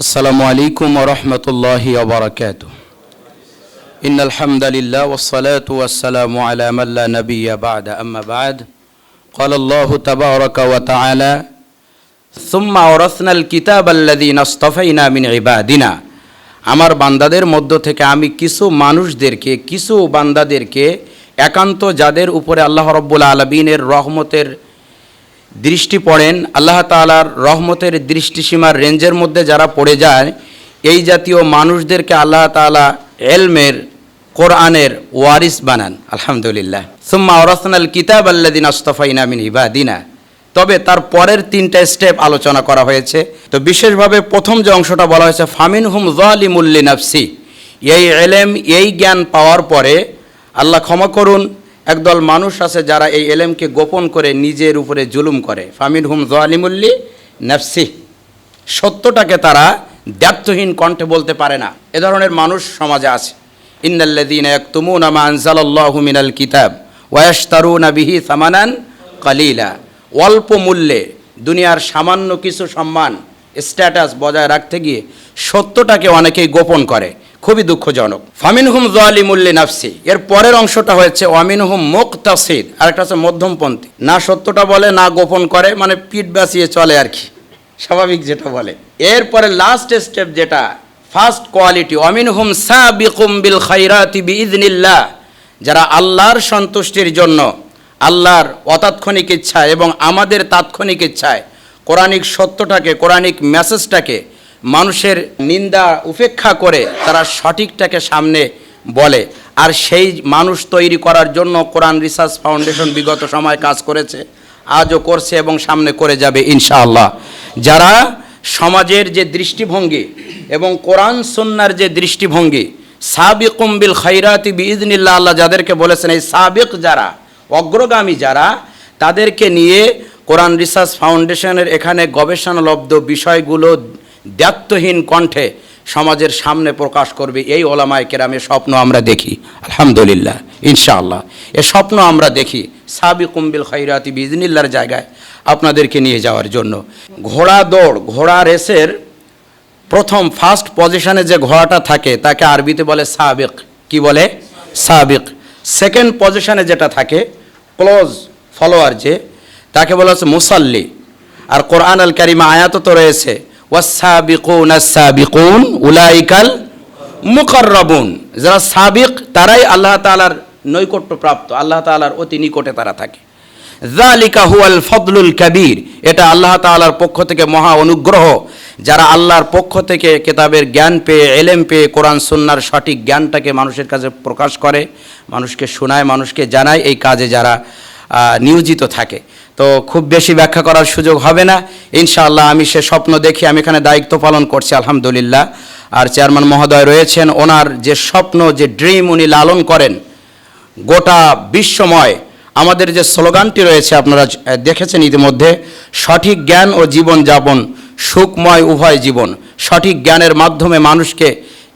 السلام عليكم ورحمة الله وبركاته إن الحمد لله والصلاة والسلام على من لا نبي بعد أما بعد قال الله تبارك وتعالى ثم أورثنا الكتاب الذين اصطفينا من عبادنا আমার বান্দাদের মধ্য থেকে আমি কিছু মানুষদেরকে কিছু বান্দাদেরকে একান্ত যাদের উপরে আল্লাহ রব্বুল আলমিনের রহমতের দৃষ্টি পড়েন, আল্লাহ তাআলার রহমতের দৃষ্টিসীমার রেঞ্জের মধ্যে যারা পড়ে যায়, এই জাতীয় মানুষদেরকে আল্লাহ তাআলা এলমের, কোরআনের ওয়ারিস বানান, আলহামদুলিল্লাহ। সুম্মা ওরাসনাল কিতাব আল্লাদিন আস্তফাইনা মিন ইবাদিনা। তবে তার পরের তিনটা স্টেপ আলোচনা করা হয়েছে। তো বিশেষভাবে প্রথম যে অংশটা বলা হয়েছে ফামিন হুম জালিমুল্লি নাফসি এই এলেম, এই জ্ঞান পাওয়ার পরে আল্লাহ ক্ষমা করুন একদল মানুষ আছে যারা এই এলেমকে গোপন করে নিজের উপরে জুলুম করে। ফামিন হুম জালিমুল্লি নাফসি। সত্যটাকে তারা দ্ব্যর্থহীন কণ্ঠে বলতে পারে না। এ ধরনের মানুষ সমাজে আছে। ইন্নাল্লাযীনা ইয়াকতুমুনা মা আনজালাল্লাহু মিনাল কিতাব ওয়া ইয়াশতারুনা বিহি সামানান কালিলা। অল্প মূল্যে দুনিয়ার সামান্য কিছু সম্মান, স্ট্যাটাস বজায় রাখতে গিয়ে সত্যটাকে অনেকেই গোপন করে। খুবই দুঃখজনক। ফামিন হুম জালিমুল্লি নাফসি এর পরের অংশটা হয়েছে ওয়ামিন হুম মুক্তাসিদ। আরেকটা হচ্ছে মধ্যমপন্থী। না সত্যটা বলে, না গোপন করে মানে পিঠ বাঁচিয়ে চলে আর কি। স্বাভাবিক যেটা বলে। এরপরে লাস্ট স্টেপ যেটা ফার্স্ট কোয়ালিটি অমিন হুম সাবিকুম বিল খাইরাতি বিইذনিল্লাহ যারা আল্লাহর সন্তুষ্টির জন্য, আল্লাহর অতাৎক্ষণিক ইচ্ছা এবং আমাদের তাৎক্ষণিক ইচ্ছায়, কোরআনিক সত্যটাকে, কোরআনিক মেসেজটাকে মানুষের নিন্দা, উপেক্ষা করে তারা সঠিকটাকে সামনে বলে। আর সেই মানুষ তৈরি করার জন্য কোরআন রিসার্চ ফাউন্ডেশন বিগত সময় কাজ করেছে, আজও করছে এবং সামনে করে যাবে ইনশাআল্লাহ। যারা সমাজের যে দৃষ্টিভঙ্গি এবং কোরআন সন্ন্যার যে দৃষ্টিভঙ্গি, সাবিকুম বিল খাইরাতি বিইজনিল্লাহ আল্লাহ যাদেরকে বলেছেন, এই সাবিক যারা, অগ্রগামী যারা, তাদেরকে নিয়ে কোরআন রিসার্চ ফাউন্ডেশনের এখানে গবেষণালব্ধ বিষয়গুলো দ্ব্যর্থহীন কণ্ঠে সমাজের সামনে প্রকাশ করবে এই ওলামায় কেরামের স্বপ্ন আমরা দেখি। আলহামদুলিল্লাহ, ইনশাআল্লাহ। এ স্বপ্ন আমরা দেখি সাবি কুম্বিল খৈরাতি বিজনিল্লার জায়গায় আপনাদেরকে নিয়ে যাওয়ার জন্য। ঘোড়া দৌড়, ঘোড়া রেসের প্রথম ফার্স্ট পজিশনে যে ঘোড়াটা থাকে, তাকে আরবিতে বলে সাবিক। কি বলে? সাবিক। সেকেন্ড পজিশনে যেটা থাকে ক্লোজ ফলোয়ার যে, তাকে বলা হচ্ছে মুসাল্লি। আর কোরআন আল কারিমা আয়াত তো রয়েছে। ওয়াসাবিকুন আসাবিকুন উলাইকাল মুকররবুন। যারা সাবিক, তারাই আল্লাহ তাআলার নৈকট্য প্রাপ্ত, আল্লাহ তাআলার অতি নিকটে তারা থাকে। জালিকা হুয়াল ফদলুল কাবীর, এটা আল্লাহ তাআলার পক্ষ থেকে মহা অনুগ্রহ, যারা আল্লাহর পক্ষ থেকে কেতাবের জ্ঞান পেয়ে, এলেম পেয়ে, কোরআন, সুন্নার সঠিক জ্ঞানটাকে মানুষের কাছে প্রকাশ করে, মানুষকে শোনায়, মানুষকে জানায়, এই কাজে যারা নিয়োজিত থাকে। তো খুব বেশি ব্যাখ্যা করার সুযোগ হবে না। ইনশাআল্লাহ আমি সে স্বপ্ন দেখি, আমি এখানে দায়িত্ব পালন করছি, আলহামদুলিল্লাহ। আর চেয়ারম্যান মহোদয় রয়েছেন, ওনার যে স্বপ্ন, যে ড্রিম উনি লালন করেন, গোটা বিশ্বময়। আমাদের যে স্লোগানটি রয়েছে, আপনারা দেখেছেন ইতিমধ্যে, সঠিক জ্ঞান ও জীবন যাপন সুখময় উভয় জীবন। সঠিক জ্ঞানের মাধ্যমে মানুষকে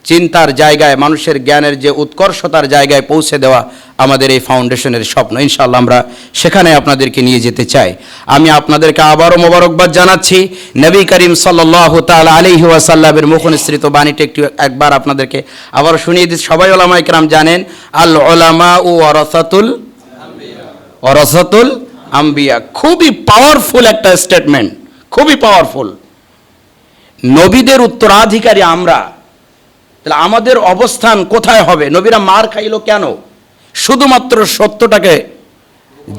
চিন্তার জায়গায়, মানুষের জ্ঞানের যে উৎকর্ষতার জায়গায় পৌঁছে দেওয়া আমাদের এই ফাউন্ডেশনের স্বপ্ন। ইনশাল্লাহ আমরা সেখানে আপনাদেরকে নিয়ে যেতে চাই। আমি আপনাদেরকে আবারও মোবারকবাদ জানাচ্ছি, নবী করিম সাল্লাহ তাল আলহি ওয়াসাল্লামের মুখনিসৃত বাণীটি একটু একবার আপনাদেরকে আবারও শুনিয়ে দিচ্ছি। সবাই ওলামা ইকরাম জানেন, আল ওলামা ও অরসাতুল অরসাতুল আম্বিয়া। খুবই পাওয়ারফুল একটা স্টেটমেন্ট খুবই পাওয়ারফুল নবীদের উত্তরাধিকারী আমরা তাহলে আমাদের অবস্থান কোথায় হবে? নবীরা মার খাইলো কেন? শুধুমাত্র সত্যটাকে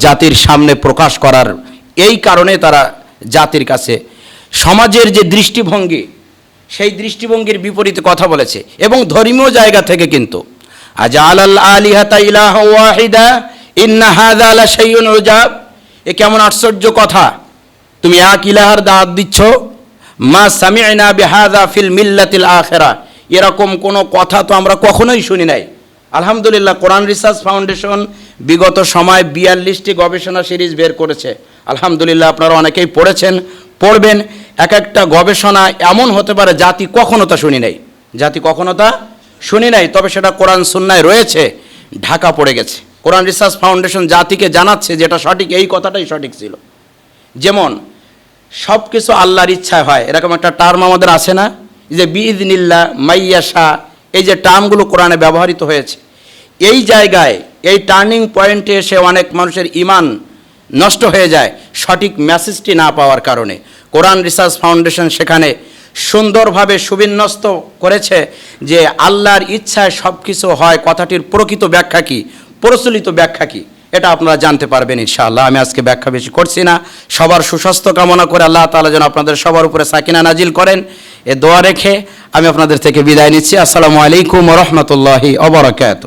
জাতির সামনে প্রকাশ করার এই কারণে তারা জাতির কাছে, সমাজের যে দৃষ্টিভঙ্গি, সেই দৃষ্টিভঙ্গির বিপরীতে কথা বলেছে এবং ধর্মীয় জায়গা থেকে কিন্তু। আল ওয়াহিদা, ইন্না হাদা লা শাইউন এ কেমন আশ্চর্য কথা। তুমি এক ইলাহার দাওয়াত দিচ্ছ, মা সামি'না বিহাদা ফিল মিল্লাতিল আখিরা এরকম কোনো কথা তো আমরা কখনোই শুনি নাই। আলহামদুলিল্লাহ, কোরআন রিসার্চ ফাউন্ডেশন বিগত সময় বিয়াল্লিশটি গবেষণা সিরিজ বের করেছে। আলহামদুলিল্লাহ, আপনারা অনেকেই পড়েছেন, পড়বেন। এক একটা গবেষণা এমন হতে পারে, জাতি কখনো তা শুনি নাই। জাতি কখনো তা শুনি নাই, তবে সেটা কোরআন সুন্নায় রয়েছে, ঢাকা পড়ে গেছে। কোরআন রিসার্চ ফাউন্ডেশন জাতিকে জানাচ্ছে যেটা সঠিক, এই কথাটাই সঠিক ছিল। যেমন সব কিছু আল্লাহর ইচ্ছায় হয়, এরকম একটা টার্ম আমাদের আছে না? যে বিইদনিল্লা মাইয়াশা, এই যে টার্মগুলো কোরআনে ব্যবহৃত হয়েছে, এই জায়গায়, এই টার্নিং পয়েন্টে এসে অনেক মানুষের ইমান নষ্ট হয়ে যায় সঠিক মেসেজটি না পাওয়ার কারণে। কোরআন রিসার্চ ফাউন্ডেশন সেখানে সুন্দরভাবে সুবিন্যস্ত করেছে যে আল্লাহর ইচ্ছায় সব কিছু হয়, কথাটির প্রকৃত ব্যাখ্যা কী? প্রচলিত ব্যাখ্যা কি? এটা আপনারা জানতে পারবেন ইনশাআল্লাহ। আমি আজকে ব্যাখ্যা বেশি করছি না। সবার সুস্বাস্থ্য কামনা করে আল্লাহ তালা যেন আপনাদের সবার উপরে সাকিনা নাজিল করেন। এ দোয়া রেখে আমি আপনাদের থেকে বিদায় নিচ্ছি। আসসালামু আলাইকুম রহমতুল্লাহি অবরাকাত